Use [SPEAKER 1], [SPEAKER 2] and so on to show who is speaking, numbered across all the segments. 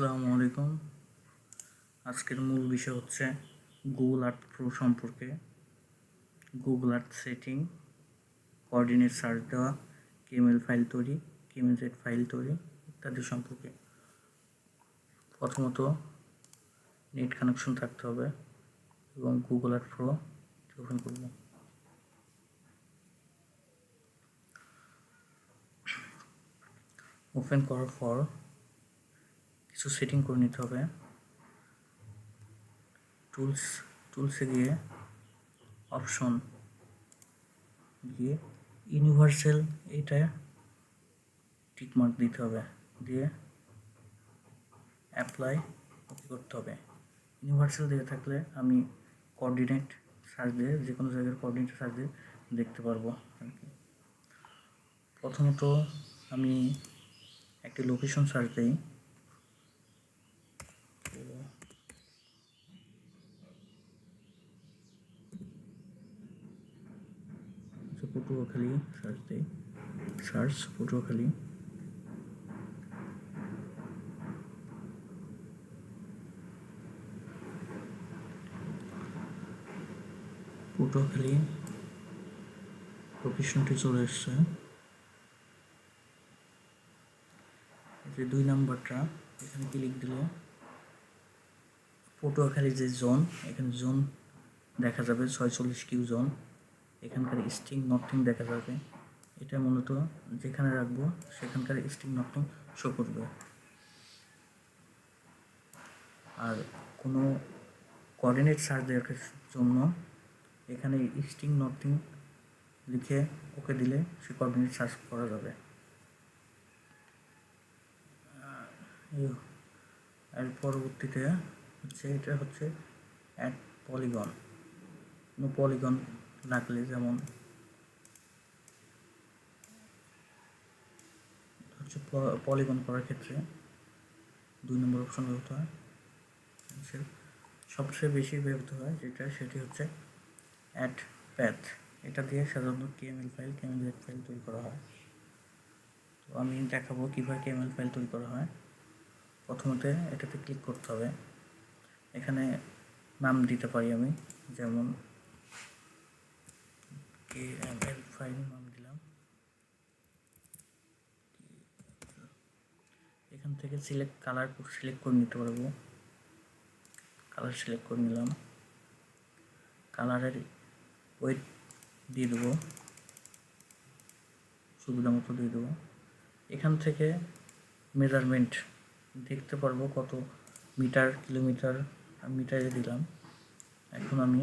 [SPEAKER 1] আসসালামু আলাইকুম। আজকের মূল বিষয় হচ্ছে গুগল আর্ট প্রো সম্পর্কে। Google Earth setting coordinate search দেওয়া কেমেল ফাইল তৈরি কেমেজেড ফাইল তৈরি ইত্যাদি সম্পর্কে। প্রথমত নেট কানেকশন থাকতে হবে এবং গুগল আর্ট প্রো ওপেন করব। ওপেন করার পর কিছু সেটিং করে নিতে হবে। টুলস টুলসে গিয়ে অপশন গিয়ে ইউনিভার্সাল এটা টিকমার্ক দিতে হবে। দিয়ে অ্যাপ্লাই ওকে করতে হবে। ইউনিভার্সাল দিয়ে থাকলে আমি কোঅর্ডিনেট সার্চ দিয়ে যে কোনো জায়গার কোঅর্ডিনেট সার্চ দিয়ে দেখতে পারব আর কি। প্রথমত আমি একটি লোকেশন সার্চ দিই। পটুয়াখালী সার্চ দিই সার্চ পটুয়াখালী। পটুয়াখালী লোকেশনটি চলে এসছে। যে দুই নাম্বারটা, এখানে ক্লিক দিলে পটুয়াখালী যে জোন এখানে জোন দেখা যাবে, ছয়চল্লিশ কিউ জোন এখানকার স্টিং নর্থিং দেখা যাবে। এটা মূলত যেখানে রাখব, সেখানকার স্টিং নর্থিং শো করবে। আর কোনো কোঅর্ডিনেট সার্চ দেওয়ার জন্য এখানে স্টিং নর্থিং লিখে ওকে দিলে সে কোঅর্ডিনেট সার্চ করা যাবে। এর পরবর্তীতে হচ্ছে, এটা হচ্ছে অ্যাড পলিগন পলিগন লাগলে যেমন। হচ্ছে পলিগন করার ক্ষেত্রে দুই নম্বর অপশন ব্যবহৃত হয়। সবচেয়ে বেশি ব্যবহৃত হয় যেটা, সেটি হচ্ছে অ্যাড প্যাথ এটা দিয়ে সাধারণত কেএমএল ফাইল কেএমএল ফাইল তৈরি করা হয়। তো আমি দেখাবো কীভাবে কেএমএল ফাইল তৈরি করা হয়। প্রথমতে এটাতে ক্লিক করতে হবে। এখানে নাম দিতে পারি আমি, যেমন কে এম এল নাম দিলাম। এখান থেকে সিলেক্ট কালার সিলেক্ট করে নিতে পারব। কালার সিলেক্ট করে নিলাম। কালারের ওয়েট দিয়ে দেবো। সুবিধা মতো দিয়ে দেবো। এখান থেকে মেজারমেন্ট দেখতে পারব কত মিটার কিলোমিটার মিটারে দিলাম। এখন আমি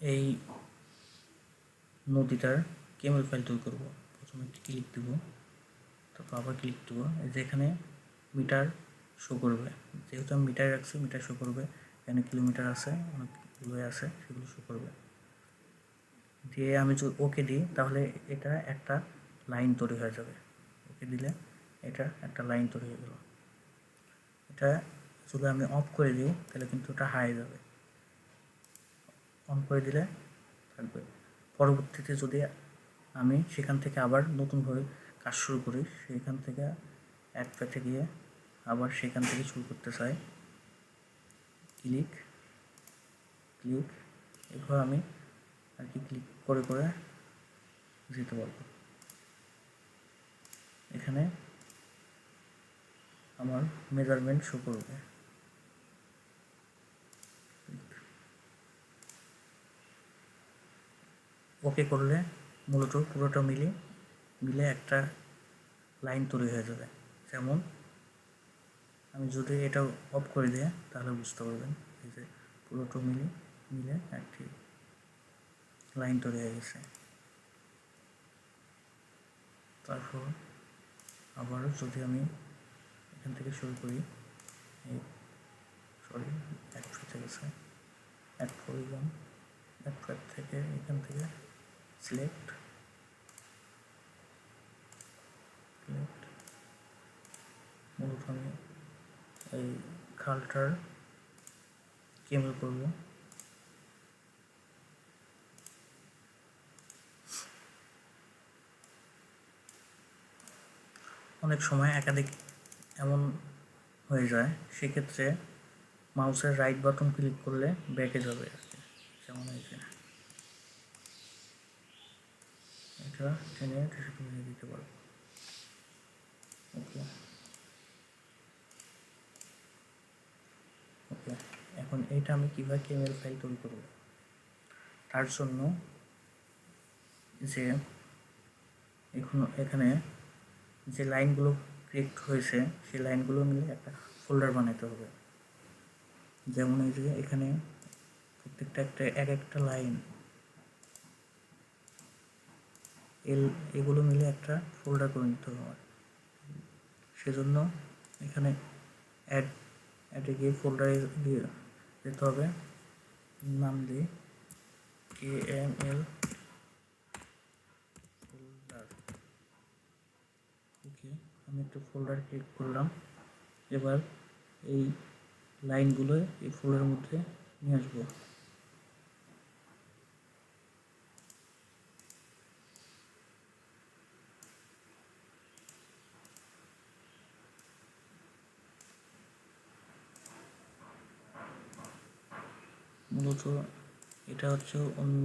[SPEAKER 1] এই নদীটার কেমেল ফাইল তৈরি করব। প্রথমে একটি ক্লিক দেবো, তারপর আবার ক্লিক দেবো যেখানে মিটার শো করবে। যেহেতু আমি মিটার রাখছি মিটার শো করবে। এখানে কিলোমিটার আছে অনেকগুলো আছে, সেগুলো শো করবে। দিয়ে আমি যদি ওকে দিই, তাহলে এটা একটা লাইন তৈরি হয়ে যাবে। ওকে দিলে এটা একটা লাইন তৈরি হয়ে গেল। এটা যদি আমি অফ করে দিই, তাহলে কিন্তু ওটা হারিয়ে যাবে। অন করে দিলে থাকবে পরবর্তীতে যদি আমি সেখান থেকে আবার নতুনভাবে কাজ শুরু করি, সেখান থেকে এক পেতে গিয়ে আবার সেখান থেকে শুরু করতে চাই। ক্লিক ক্লিক এভাবে আমি আর কি ক্লিক করে করে যেতে পারব। এখানে আমার মেজারমেন্ট শো করবে। ওকে করলে মূলত পুরোটা মিলে মিলে একটা লাইন তৈরি হয়ে যাবে। যেমন, আমি যদি এটা অফ করে দিই, তাহলে বুঝতে পারবেন এই যে পুরোটা মিলে মিলে একটি লাইন তৈরি হয়ে গেছে। তারপর আবার যদি আমি এখান থেকে শুরু করি, এই সরি এক ফেটে গেছে। এক পরিগণ এক ফেট থেকে এখান থেকে সিলেক্ট সিলেক্ট মূলত আমি এই খালটার কেমেল করব? অনেক সময় একাধিক এমন হয়ে যায়, সেক্ষেত্রে মাউসের রাইট বাটন ক্লিক করলে ব্যাকে যাবে আর কি। যেমন এই যে এটা টেনে ডিসপ্লে দিতে পারব ওকে। ওকে, এখন এইটা আমি কীভাবে কেমেল ফাইল তৈরি করব? তার জন্য যে এখন এখানে যে লাইনগুলো ক্রিয়েট হয়েছে, সেই লাইনগুলো মিলে একটা ফোল্ডার বানাতে হবে। যেমন এই যে এখানে প্রত্যেকটা একটা, এক একটা লাইন এল, এগুলো মিলে একটা ফোল্ডার করে নিতে হবে আমার। সেজন্য এখানে অ্যাড অ্যাডে গিয়ে ফোল্ডারে দিয়ে যেতে হবে। নাম দিই কে এম এল ফোল্ডার ওকে আমি একটা ফোল্ডার ক্লিক করলাম। এবার এই লাইনগুলো এই ফোল্ডারের মধ্যে নিয়ে আসব। মূলত এটা হচ্ছে অন্য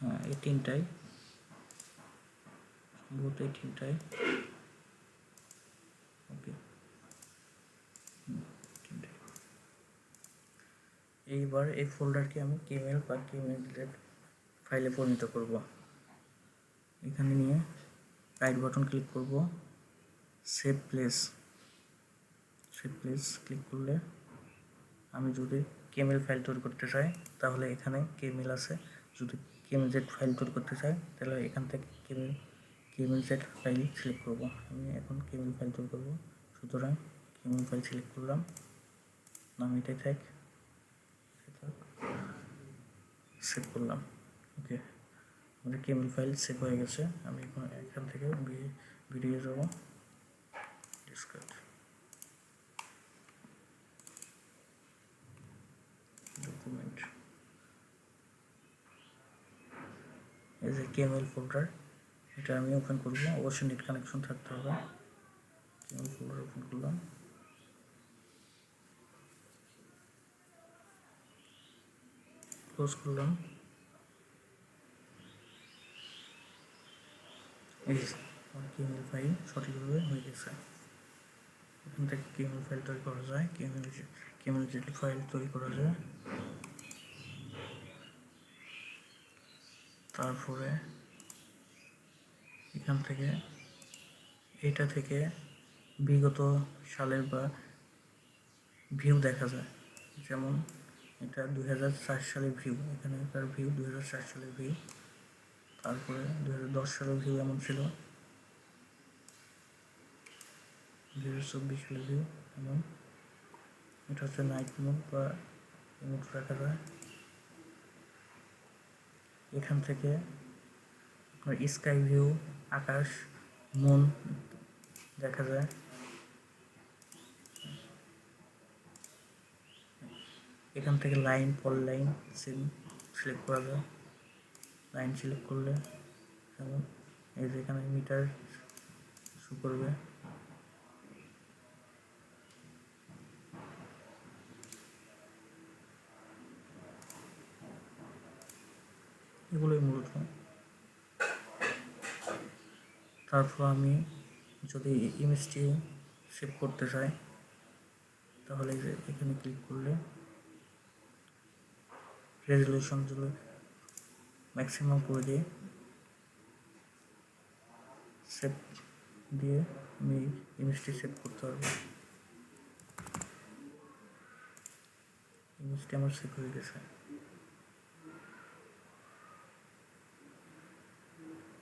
[SPEAKER 1] হ্যাঁ এই তিনটাই। সম্ভবত এই তিনটাই। ওকে। এইবার এই ফোল্ডারকে আমি কেমেল বা কেমেল ফাইলে পরিণত করব। এখানে নিয়ে রাইট বাটন ক্লিক করব। Save place save place click করলে আমি যদি কেমেল ফাইল তৈরি করতে চাই তাহলে এখানে কেমেল আছে। যদি কেমেল জেড ফাইল তৈরি করতে চাই তাহলে এখান থেকে KML KML Z file select করব। আমি এখন কেমেল ফাইল তৈরি করব। সুতরাং কেমেল ফাইল সিলেক্ট করলাম। নাম এটাই থাক। সেভ করলাম। ওকে আমাদের কেমেল ফাইল সেভ হয়ে গেছে। আমি এখন এখান থেকে বেরিয়ে যাব। ডিসকাট ডকুমেন্ট এই যে কেমেল ফোল্ডার এটা আমি ওপেন করব অবশ্যই নেট কানেকশন থাকতে হবে। কেমেল ফোল্ডার ওপেন করলাম। ক্লোজ করলাম। এই কেমেল ফাইল সঠিকভাবে হয়ে গেছে। এখান থেকে কেমেল ফাইল তৈরি করা যায়। কেমেল কেমেল ফাইল তৈরি করা যায়। তারপরে এখান থেকে, এটা থেকে বিগত সালের বা ভিউ দেখা যায়। যেমন এটা দুই হাজার চার সালের ভিউ এখানেকার ভিউ দুই হাজার চার সালের ভিউ তারপরে দু হাজার দশ সালের ভিউ এমন ছিল। দু চব্বিশ সালের ভিউ এমন। এটা হচ্ছে নাইট মোড বা মোড রাখা যায়। এখান থেকে স্কাই ভিউ আকাশ মন দেখা যায়। এখান থেকে লাইন পল লাইন সিম সিলেক্ট করা যায়। লাইন সিলেক্ট করলে এই যে এখানে মিটার শো করবে। এগুলোই মূলত। তারপর আমি যদি ইমেজটি সেভ করতে চাই, তাহলে যে এখানে ক্লিক করলে রেজলিউশন যদি ম্যাক্সিমাম করে দিয়ে সেভ দিয়ে আমি ইমেজটি সেভ করতে পারব। ইমেজটি আমার সেভ হয়ে গেছে।